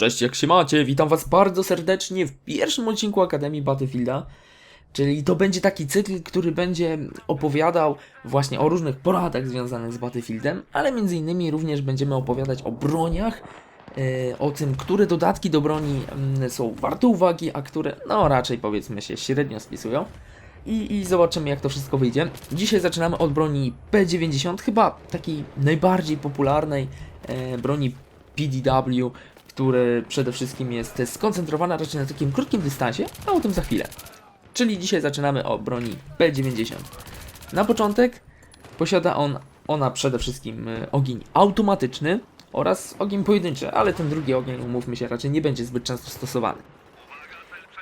Cześć, jak się macie? Witam was bardzo serdecznie w pierwszym odcinku Akademii Battlefielda. Czyli to będzie taki cykl, który będzie opowiadał właśnie o różnych poradach związanych z Battlefieldem, ale między innymi również będziemy opowiadać o broniach, e, o tym, które dodatki do broni mm, są warte uwagi, a które no raczej powiedzmy się średnio spisują. I, I zobaczymy jak to wszystko wyjdzie. Dzisiaj zaczynamy od broni P90, chyba takiej najbardziej popularnej e, broni PDW, który przede wszystkim jest skoncentrowana raczej na takim krótkim dystansie, a o tym za chwilę. Czyli dzisiaj zaczynamy od broni P90. Na początek posiada on, ona przede wszystkim e, ogień automatyczny oraz ogień pojedynczy, ale ten drugi ogień, umówmy się, raczej nie będzie zbyt często stosowany.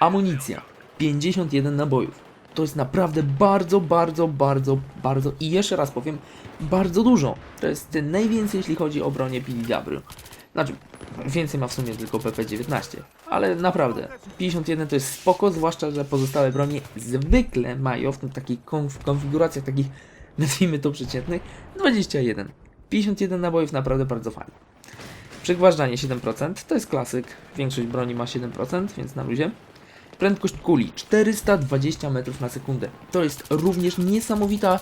Amunicja 51 nabojów. To jest naprawdę bardzo, bardzo, bardzo, bardzo i jeszcze raz powiem, bardzo dużo. To jest najwięcej, jeśli chodzi o bronię PDW. Znaczy, więcej ma w sumie tylko PP19, ale naprawdę, 51 to jest spoko, zwłaszcza, że pozostałe bronie zwykle mają w takich konf konfiguracjach takich, nazwijmy to przeciętnych, 21. 51 nabojów naprawdę bardzo fajnie. Przygważdżanie 7%, to jest klasyk, większość broni ma 7%, więc na luzie. Prędkość kuli 420 metrów na sekundę. To jest również niesamowita,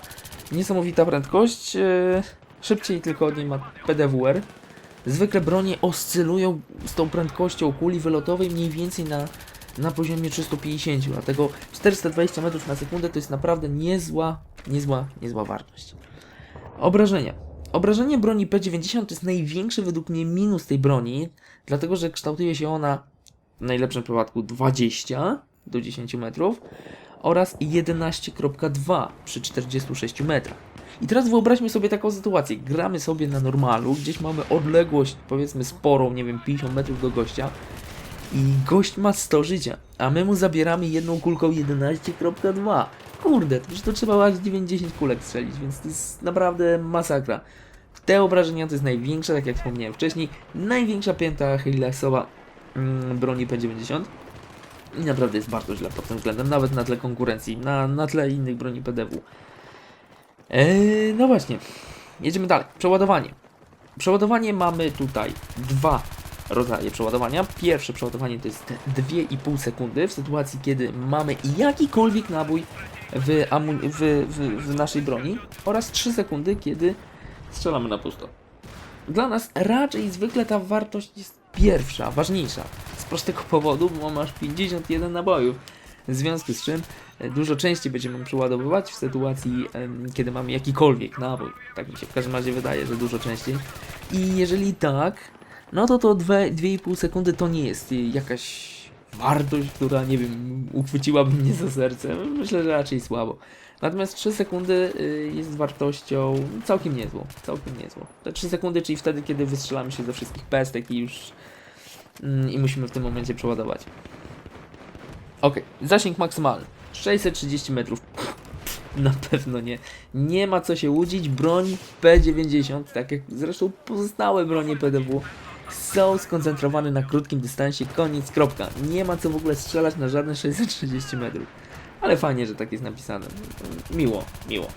niesamowita prędkość. Yy, szybciej tylko od niej ma PDWR. Zwykle bronie oscylują z tą prędkością kuli wylotowej mniej więcej na, na poziomie 350, dlatego 420 metrów na sekundę to jest naprawdę niezła, niezła, niezła wartość. Obrażenia. Obrażenie broni P90 to jest największy według mnie minus tej broni, dlatego że kształtuje się ona w najlepszym przypadku 20 do 10 metrów oraz 11.2 przy 46 metrach. I teraz wyobraźmy sobie taką sytuację. Gramy sobie na normalu, gdzieś mamy odległość powiedzmy sporą, nie wiem, 50 metrów do gościa i gość ma 100 życia, a my mu zabieramy jedną kulką 11.2. Kurde, to to trzeba aż 90 kulek strzelić, więc to jest naprawdę masakra. Te obrażenia to jest największa, tak jak wspomniałem wcześniej, największa pięta Achillesowa mm, broni P90. I naprawdę jest bardzo źle pod tym względem, nawet na tle konkurencji, na, na tle innych broni PDW. Eee, no właśnie, jedziemy dalej. Przeładowanie. Przeładowanie mamy tutaj dwa rodzaje przeładowania. Pierwsze przeładowanie to jest 2,5 sekundy w sytuacji, kiedy mamy jakikolwiek nabój w, w, w, w naszej broni oraz 3 sekundy, kiedy strzelamy na pusto. Dla nas raczej zwykle ta wartość jest pierwsza, ważniejsza. Z prostego powodu, bo aż 51 nabojów. W związku z czym e, dużo częściej będziemy przeładowywać w sytuacji, kiedy mamy jakikolwiek nabój. Tak mi się w każdym razie wydaje, że dużo częściej. I jeżeli tak, no to to dwie- 2,5 sekundy to nie jest y, jakaś wartość, która, nie wiem, uchwyciłaby mnie za serce. Myślę, że raczej słabo. Natomiast 3 sekundy y, jest wartością całkiem niezłą, całkiem niezłą. Te 3 sekundy, czyli wtedy, kiedy wystrzelamy się ze wszystkich pestek i już mm, i musimy w tym momencie przeładować. Ok, zasięg maksymalny 630 metrów. Na pewno nie. Nie ma co się łudzić. Broń P90, tak jak zresztą pozostałe bronie PDW, są skoncentrowane na krótkim dystansie. Koniec, kropka. Nie ma co w ogóle strzelać na żadne 630 metrów. Ale fajnie, że tak jest napisane. Miło, miło.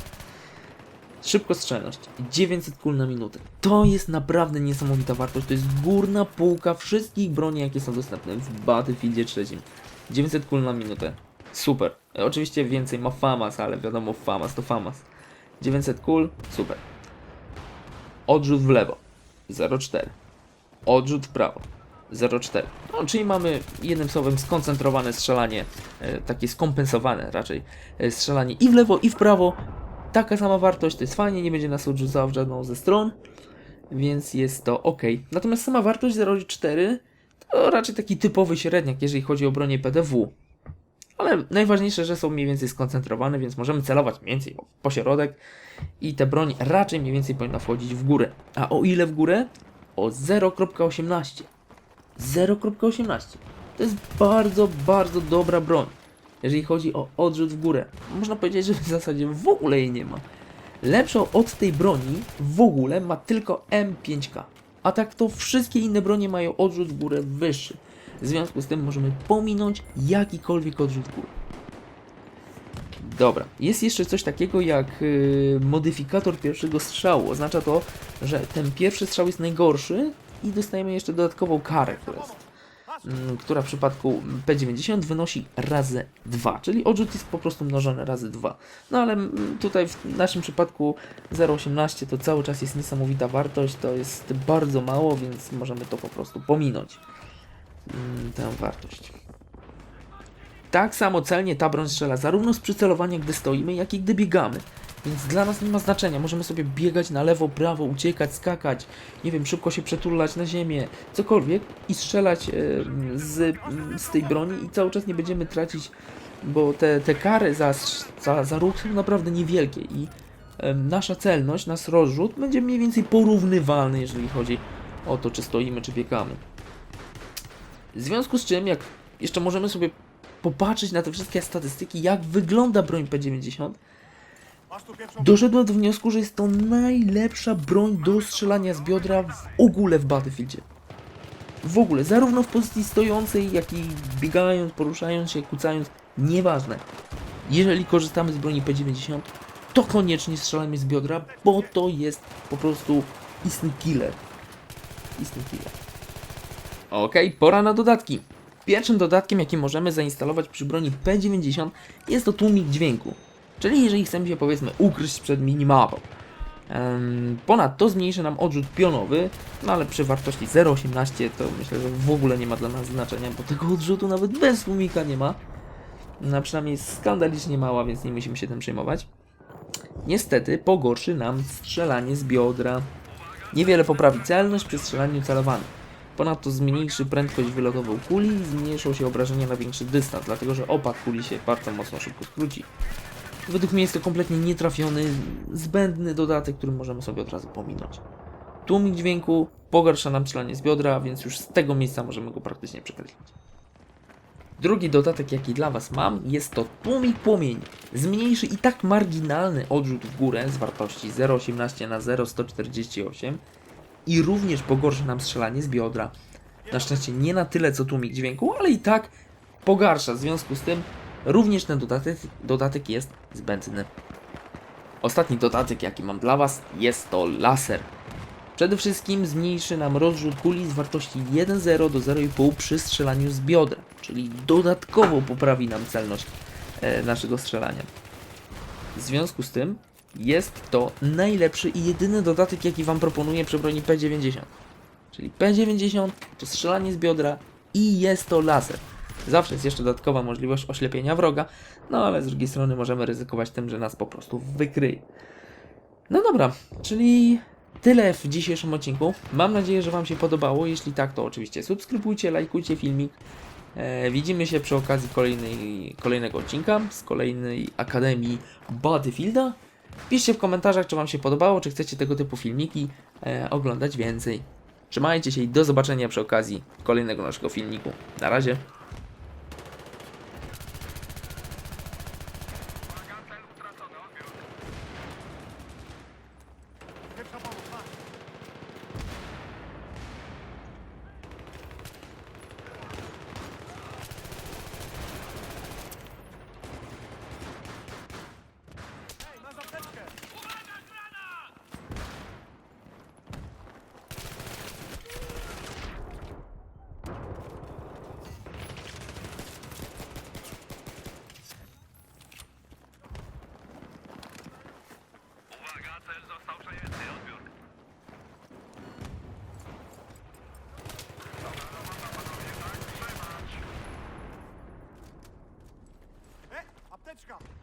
Szybkostrzelność 900 kul na minutę. To jest naprawdę niesamowita wartość. To jest górna półka wszystkich broni, jakie są dostępne w Battlefieldzie 3. 900 kul na minutę. Super. E, Oczywiście więcej ma FAMAS, ale wiadomo FAMAS to FAMAS. 900 kul, super. Odrzut w lewo 0,4. Odrzut w prawo 0,4. No, czyli mamy jednym słowem skoncentrowane strzelanie, e, takie skompensowane raczej e, strzelanie i w lewo i w prawo. Taka sama wartość, to jest fajnie, nie będzie nas odrzucała w żadną ze stron, więc jest to ok. Natomiast sama wartość 0,4 to raczej taki typowy średniak, jeżeli chodzi o bronię PDW. Ale najważniejsze, że są mniej więcej skoncentrowane, więc możemy celować mniej więcej w pośrodek i te broń raczej mniej więcej powinna wchodzić w górę. A o ile w górę? O 0,18. 0,18. To jest bardzo, bardzo dobra broń. Jeżeli chodzi o odrzut w górę. Można powiedzieć, że w zasadzie w ogóle jej nie ma. Lepszą od tej broni w ogóle ma tylko M5K. A tak to wszystkie inne bronie mają odrzut w górę wyższy. W związku z tym możemy pominąć jakikolwiek odrzut w górę. Dobra, jest jeszcze coś takiego jak yy, modyfikator pierwszego strzału. Oznacza to, że ten pierwszy strzał jest najgorszy i dostajemy jeszcze dodatkową karę, która jest która w przypadku P90 wynosi razy 2, czyli odrzut jest po prostu mnożony razy 2. No ale mm, tutaj w naszym przypadku 0,18 to cały czas jest niesamowita wartość, to jest bardzo mało, więc możemy to po prostu pominąć. Mm, Tę wartość. Tak samo celnie ta broń strzela zarówno z przycelowania, gdy stoimy, jak i gdy biegamy. Więc dla nas nie ma znaczenia. Możemy sobie biegać na lewo, prawo, uciekać, skakać, nie wiem, szybko się przetulać na ziemię, cokolwiek i strzelać e, z, z tej broni i cały czas nie będziemy tracić, bo te, te kary za, za, za ruch są naprawdę niewielkie i e, nasza celność, nasz rozrzut będzie mniej więcej porównywalny, jeżeli chodzi o to, czy stoimy, czy biegamy. W związku z czym, jak jeszcze możemy sobie popatrzeć na te wszystkie statystyki, jak wygląda broń P90, doszedłem do wniosku, że jest to najlepsza broń do strzelania z biodra w ogóle w Battlefieldzie. W ogóle, zarówno w pozycji stojącej, jak i biegając, poruszając się, kucając, nieważne. Jeżeli korzystamy z broni P90, to koniecznie strzelajmy z biodra, bo to jest po prostu istny killer. Istny killer. Okej, pora na dodatki. Pierwszym dodatkiem, jaki możemy zainstalować przy broni P90 jest to tłumik dźwięku. Czyli jeżeli chcemy się powiedzmy ukryć przed minimapą. Ponadto zmniejszy nam odrzut pionowy, no ale przy wartości 0,18 to myślę, że w ogóle nie ma dla nas znaczenia, bo tego odrzutu nawet bez tłumika nie ma. No przynajmniej jest skandalicznie mała, więc nie musimy się tym przejmować. Niestety pogorszy nam strzelanie z biodra. Niewiele poprawi celność przy strzelaniu celowanym. Ponadto zmniejszy prędkość wylotową kuli i zmniejszą się obrażenia na większy dystans, dlatego że opad kuli się bardzo mocno szybko skróci. Według mnie jest to kompletnie nietrafiony, zbędny dodatek, który możemy sobie od razu pominąć. Tłumik dźwięku pogarsza nam strzelanie z biodra, więc już z tego miejsca możemy go praktycznie przekreślić. Drugi dodatek, jaki dla Was mam, jest to tłumik płomieni. Zmniejszy i tak marginalny odrzut w górę z wartości 0,18 na 0,148 i również pogorszy nam strzelanie z biodra. Na szczęście nie na tyle co tłumik dźwięku, ale i tak pogarsza. W związku z tym również ten dodatek, dodatek jest zbędny. Ostatni dodatek, jaki mam dla Was, jest to laser. Przede wszystkim zmniejszy nam rozrzut kuli z wartości 1,0 do 0,5 przy strzelaniu z biodra, czyli dodatkowo poprawi nam celność e, naszego strzelania. W związku z tym jest to najlepszy i jedyny dodatek, jaki Wam proponuję przy broni P90. Czyli P90 to strzelanie z biodra i jest to laser. Zawsze jest jeszcze dodatkowa możliwość oślepienia wroga, no ale z drugiej strony możemy ryzykować tym, że nas po prostu wykryje. No dobra, czyli tyle w dzisiejszym odcinku. Mam nadzieję, że Wam się podobało. Jeśli tak, to oczywiście subskrybujcie, lajkujcie filmik. E, widzimy się przy okazji kolejnej, kolejnego odcinka z kolejnej Akademii Battlefielda. Piszcie w komentarzach, czy Wam się podobało, czy chcecie tego typu filmiki e, oglądać więcej. Trzymajcie się i do zobaczenia przy okazji kolejnego naszego filmiku. Na razie. E, apteczka!